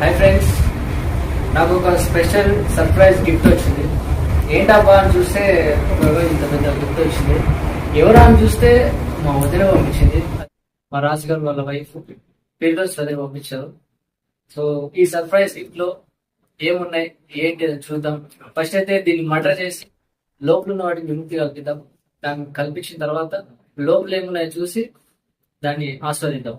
Hi friends నాకు ఒక special surprise gift వచ్చింది. ఏంటబ్బా అని చూస్తే ఒక ఇంత పెద్ద గిఫ్ట్ వచ్చింది. ఎవరా అని చూస్తే మా వదిన పంపించింది. మా రాజుగారు వాళ్ళ వైఫ్ పేరు సరే పంపించారు. సో ఈ సర్ప్రైజ్ గిఫ్ట్లో ఏమున్నాయి? ఏంటి అని చూద్దాం. ఫస్ట్ అయితే దీన్ని మర్డర్ చేసి లోపల ఉన్న వాటిని విముక్తి కల్పిద్దాం. దాన్ని కల్పించిన తర్వాత లోపల ఏమున్నాయో చూసి దాన్ని ఆస్వాదిద్దాం.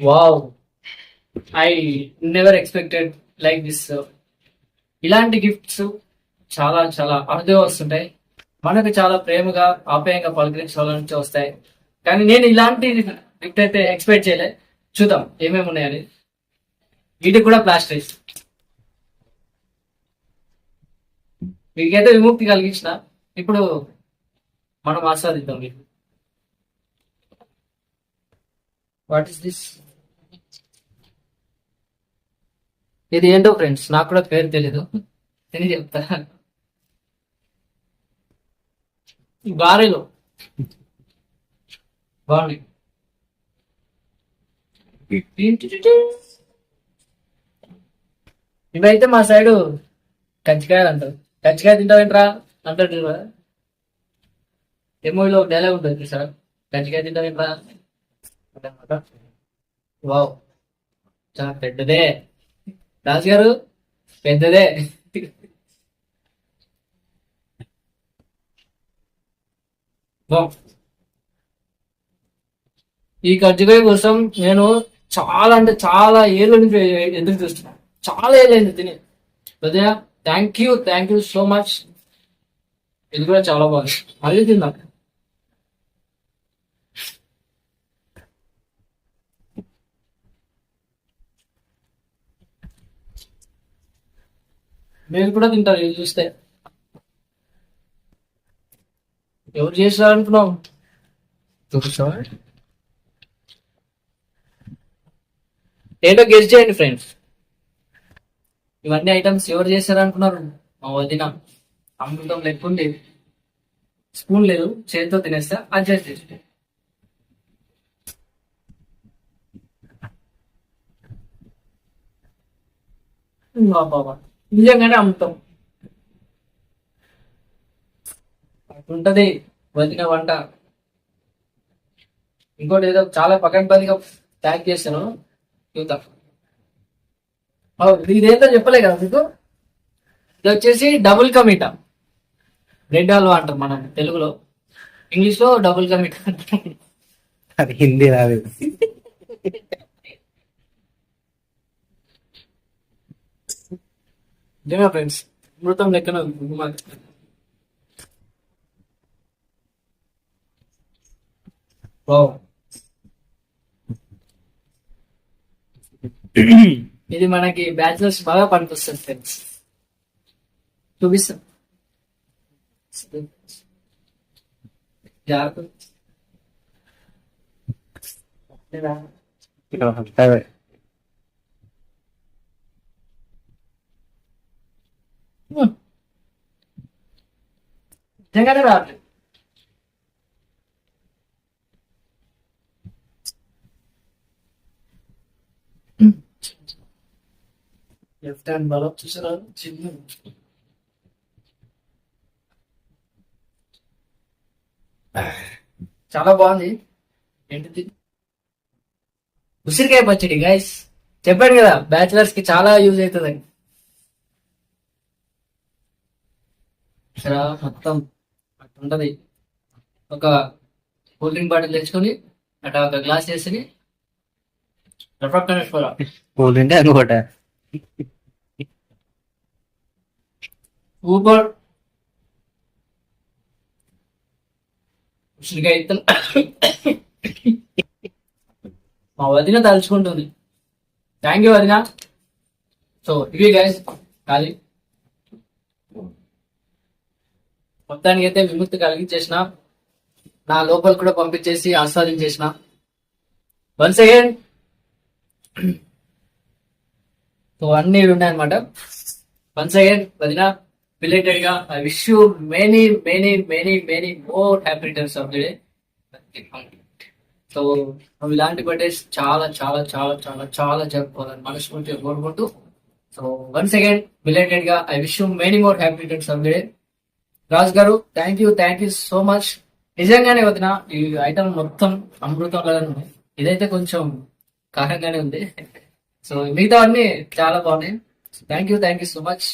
Wow. I never expected like this ఇలాంటి గిఫ్ట్స్ చాలా చాలా అరుదుగా వస్తుంటాయి. మనకు చాలా ప్రేమగా ఆప్యాయంగా పలకరించే వాళ్ళ నుంచి వస్తాయి. కానీ నేను ఇలాంటి గిఫ్ట్ అయితే ఎక్స్పెక్ట్ చేయలే. చూద్దాం ఏమేమి ఉన్నాయని. వీటికి కూడా ప్లాస్టరైజ్ మీకైతే విముక్తి కలిగించిన. ఇప్పుడు మనం ఆస్వాదిద్దాం మీకు వాట్ ఇస్ దిస్ ఇది ఏంటో ఫ్రెండ్స్ నాకు కూడా పేరు తెలీదు. నేను చెప్తా. గారెలు. బాగున్నాయి. ఇవైతే మా సైడు కంచికాయలు అంటారు. కంచికాయ తింటావేంట్రా? అంటాడు ఏ మూవీలో ఒక డైలాగ్ ఉంటుంది సార్. కంచికాయ తింటావేంట్రా? వావ్. చాలా పెద్దదే. రాజు గారు పెద్దదే ఈ కజ్జికాయ కోసం నేను చాలా అంటే చాలా ఏళ్ళ నుంచి ఎందుకు చూస్తున్నా. చాలా ఏళ్ళైంది తిని. Udaya thank you thank you so much ఇది కూడా చాలా బాగుంది. మళ్ళీ తిందాం. మీరు కూడా తింటారు ఇది చూస్తే. ఎవరు చేశారు అనుకున్నాం ఏంటో గెస్ట్ చేయండి ఫ్రెండ్స్ ఇవన్నీ ఐటమ్స్ ఎవరు చేశారు అనుకున్నారు మా వదిన. అమృతం లేకుండే. స్పూన్ లేదు చేతితో తినేస్తా అడ్జస్ట్ చేసి బాబా నిజంగానే అమ్ముతాం. అట్లుంటది వదిన వంట. ఇంకోటి ఏదో చాలా పకడ్బందీగా ప్యాక్ చేశాను. చూద్దాం. ఓ, ఇదేంటో చెప్పలే కదా మీకు? ఇది వచ్చేసి డబుల్ కమిటా. రెడ్ హల్వా అంటాం మనం తెలుగులో. ఇంగ్లీష్లో డబుల్ కమిటా అంటాం. అది హిందీ రాదు నిజమే ఫ్రెండ్స్ అమృతం లెక్కన ఉంది మాకు. వావ్. ఇది మనకి బ్యాచిలర్స్ బాగా పనికొస్తుంది ఫ్రెండ్స్ చూపిస్తాం జాగ్రత్త నిజంగానే రావట్లేదు లెఫ్ట్ హ్యాండ్ బలం చూసారా చిన్న చాలా బాగుంది ఏంటిది ఉసిరికాయ పచ్చడి గైస్ చెప్పాను కదా బ్యాచిలర్స్కి చాలా యూజ్ అవుతుంది ఇక్కడ మొత్తం అట్లుంటది ఒక కూల్ డ్రింక్ బాటిల్ తెచ్చుకొని అట్లా ఒక గ్లాస్ వేసుకొని పోరా కూల్ డ్రింక్ ఇంకోట ఊబర్. ఉసిరికాయ మా వదిన తలుచుకుంటుంది. థ్యాంక్ యూ వదిన. సో ఇవి గైస్ ఖాళీ. మొత్తానికి అయితే విముక్తి కలిగించేసిన నా లోపల కూడా పంపించేసి ఆస్వాదించేసిన వన్స్ అగైన్ అన్ని ఉన్నాయన్నమాట వన్స్ అగైన్ వదిన బిలేటెడ్గా I wish you many many many many more happy returns of the day so నువ్వు ఇలాంటి బర్త్డేస్ చాలా చాలా చాలా చాలా చాలా జరుపుకోవాలని మనస్ఫూర్తిగా కోరుకుంటూ so once again బిలేటెడ్గా I wish you many more happy returns of the day Raj గారు thank you thank you so much నిజంగానే వదిన ఈ ఐటమ్ మొత్తం అమృతం లాగానే ఉంది. ఇదైతే కొంచెం కారంగానే ఉంది. సో మిగతా అన్ని చాలా బాగున్నాయి. Thank you thank you so much